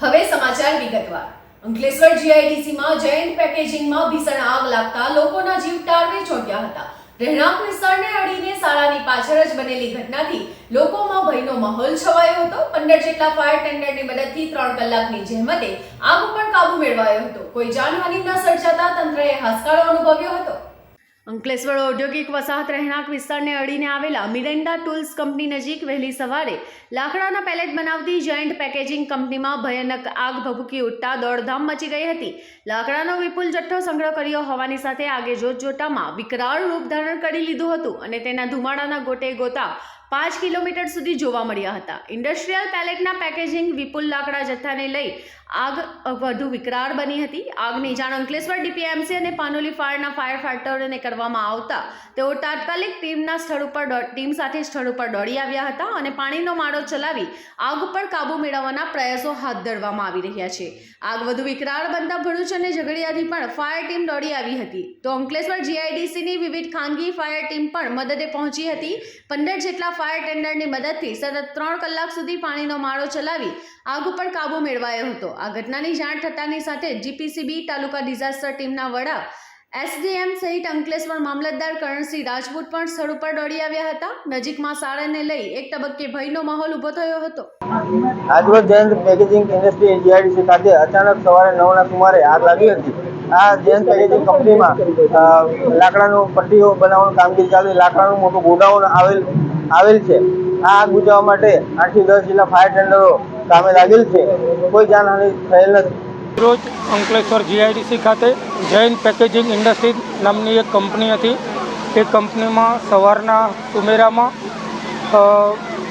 હવે સમાચાર વિગતવાર. અંકલેશ્વર જીઆઈડીસીમાં જયંત પેકેજિંગમાં ભીષણ આગ લાગતા લોકોના જીવ ટાળવે ચોંટ્યા હતા. રહેણાંક વિસ્તારને અડીને શાળાની પાછળ જ બનેલી ઘટનાથી લોકોમાં ભયનો માહોલ છવાયો હતો. પંદર જેટલા ફાયર ટેન્ડરની મદદથી ત્રણ કલાકની જહેમતે આગ ઉપર કાબુ મેળવાયો હતો. કોઈ જાનહાનિ ન સર્જાતા તંત્રએ હાશકારો અનુભવ્યો હતો. અંકલેશ્વર ઔદ્યોગિક વસાહત રહેણાંક વિસ્તારને અડીને આવેલા મિરેન્ડા ટૂલ્સ કંપની નજીક વહેલી સવારે લાકડાના પેલેટ બનાવતી જોઈન્ટ પેકેજિંગ કંપનીમાં ભયાનક આગ ભભૂકી ઉઠતા દોડધામ મચી ગઈ હતી. લાકડાનો વિપુલ જથ્થો સંગ્રહ કર્યો હોવાની સાથે આગે જોતજોટામાં વિકરાળ રૂપ ધારણ કરી લીધું હતું અને તેના ધુમાડાના ગોટે ગોતા પાંચ કિલોમીટર સુધી જોવા મળ્યા હતા. ઇન્ડસ્ટ્રીયલ પેલેટના પેકેજિંગ વિપુલ લાકડા જથ્થાને લઈ આગ વધુ વિકરાળ બની હતી. આગની જાણ અંકલેશ્વર ડીપીએમસી અને પાનોલી ફાયરના ફાયર ફાઈટરોને કરવામાં આવતા તેઓ તાત્કાલિક ટીમના સ્થળ ઉપર ટીમ સાથે સ્થળ ઉપર દોડી આવ્યા હતા અને પાણીનો માળો ચલાવી આગ ઉપર કાબૂ મેળવવાના પ્રયાસો હાથ ધરવામાં આવી રહ્યા છે. આગ વધુ વિકરાળ બનતા ભરૂચ અને ઝઘડિયાથી પણ ફાયર ટીમ દોડી આવી હતી. તો અંકલેશ્વર જીઆઈડીસીની વિવિધ ખાનગી ફાયર ટીમ પણ મદદે પહોંચી હતી. પંદર જેટલા ફાયર ટેન્ડરની મદદથી સતત ત્રણ કલાક સુધી પાણીનો માળો ચલાવી આગ ઉપર કાબૂ મેળવાયો હતો. આ ઘટનાની જાણ થતાની સાથે જીપીસીબી, તાલુકા ડિઝાસ્ટર ટીમના વડા, એસડીએમ સહિત અંકલેશ્વર મામલતદાર કરણસિંહ રાજપૂત પણ સ્થળ ઉપર દોડી આવ્યા હતા. નજીકમાં શાળાને લઈ એક તબક્કે ભયનો માહોલ ઊભો થયો હતો. આજરોજ જયંત પેકેજિંગ ઇન્ડસ્ટ્રી જીઆઈડીસી ખાતે અચાનક સવારે નવના સુમારે આગ લાગી હતી. આ જયંત પેકેજિંગ કંપનીમાં લાકડાનું પટ્ટીઓ બનાવવાનું કામગીરી ચાલુ, લાકડાનું મોટું ગોડાઉન આવેલ આવેલ છે. આ આગ બુજાવવા માટે આઠથી દસ જેટલા ફાયર ટેન્ડરો કામે લાગેલ છે. કોઈ જાનહાનિ થયેલ નથી. રોજ અંકલેશ્વર જીઆઈડીસી ખાતે જૈન પેકેજિંગ ઇન્ડસ્ટ્રી નામની એક કંપની હતી. એ કંપનીમાં સવારના સુમેરામાં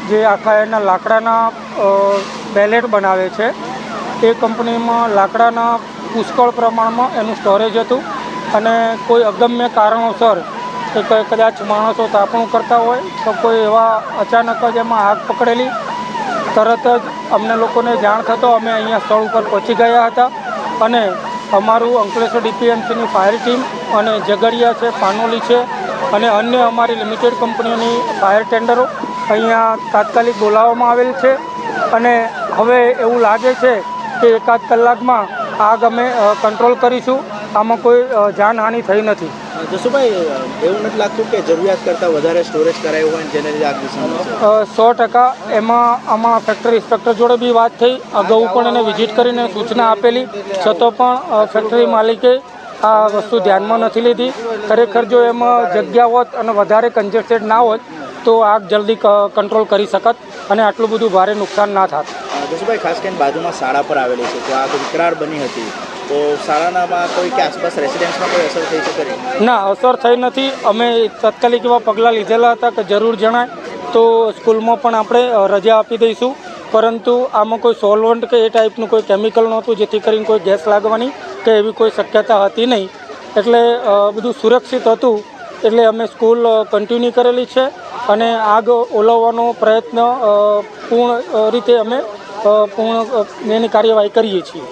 જે આખા એના લાકડાના બેલેટ બનાવે છે. એ કંપનીમાં લાકડાના પુષ્કળ પ્રમાણમાં એનું સ્ટોરેજ હતું અને કોઈ અગમ્ય કારણોસર કે કદાચ માણસો તાપણું કરતા હોય તો કોઈ એવા અચાનક જ એમાં આગ પકડેલી. તરત જ અમને લોકોને જાણ થતો અમે અહીંયા સ્થળ ઉપર પહોંચી ગયા હતા અને અમારું અંકલેશ્વર ડીપીએમસીની ફાયર ટીમ અને ઝઘડિયા છે, પાનોલી છે અને અન્ય અમારી લિમિટેડ કંપનીઓની ફાયર ટેન્ડરો અહીંયા તાત્કાલિક બોલાવવામાં આવેલ છે. અને હવે એવું લાગે છે કે એકાદ કલાકમાં આગ અમે કંટ્રોલ કરીશું. આમાં કોઈ જાનહાનિ થઈ નથી. જસુભાઈ એવું નથી લાગતું કે જરૂરિયાત કરતાં વધારે સ્ટોરેજ કરાયું હોય જેને લીધે આગ સો ટકા. એમાં આમાં ફેક્ટરી ઇન્સ્પેક્ટર જોડે બી વાત થઈ. અગાઉ પણ એને વિઝિટ કરીને સૂચના આપેલી. છતાં પણ ફેક્ટરી માલિકે આ વસ્તુ ધ્યાનમાં નથી લીધી. ખરેખર જો એમાં જગ્યા હોત અને વધારે કન્જેસ્ટેડ ના હોત તો આગ જલ્દી ક- કંટ્રોલ કરી શકત અને આટલું બધું ભારે નુકસાન ના થાત. જસુભાઈ, ખાસ કરીને બાજુમાં શાળા પર આવેલી છે, તો આ વિકરાળ બની હતી. તો શાળાનામાં કોઈ કે આસપાસ રેસિડેન્સમાં કોઈ અસર થઈ શકે ના, અસર થઈ નથી. અમે તાત્કાલિક એવા પગલાં લીધેલા હતા કે જરૂર જણાય. તો સ્કૂલમાં પણ આપણે રજા આપી દઈશું. પરંતુ આમાં કોઈ સોલવન્ટ કે એ ટાઈપનું કોઈ કેમિકલ નહોતું, જેથી કરીને કોઈ ગેસ લાગવાની કે એવી કોઈ શક્યતા હતી નહીં. એટલે બધું સુરક્ષિત હતું. એટલે અમે સ્કૂલ કન્ટિન્યુ કરેલી છે. અને આગ ઓલવવાનો પ્રયત્ન પૂર્ણ રીતે અમે પૂર્ણ એની કાર્યવાહી કરીએ છીએ.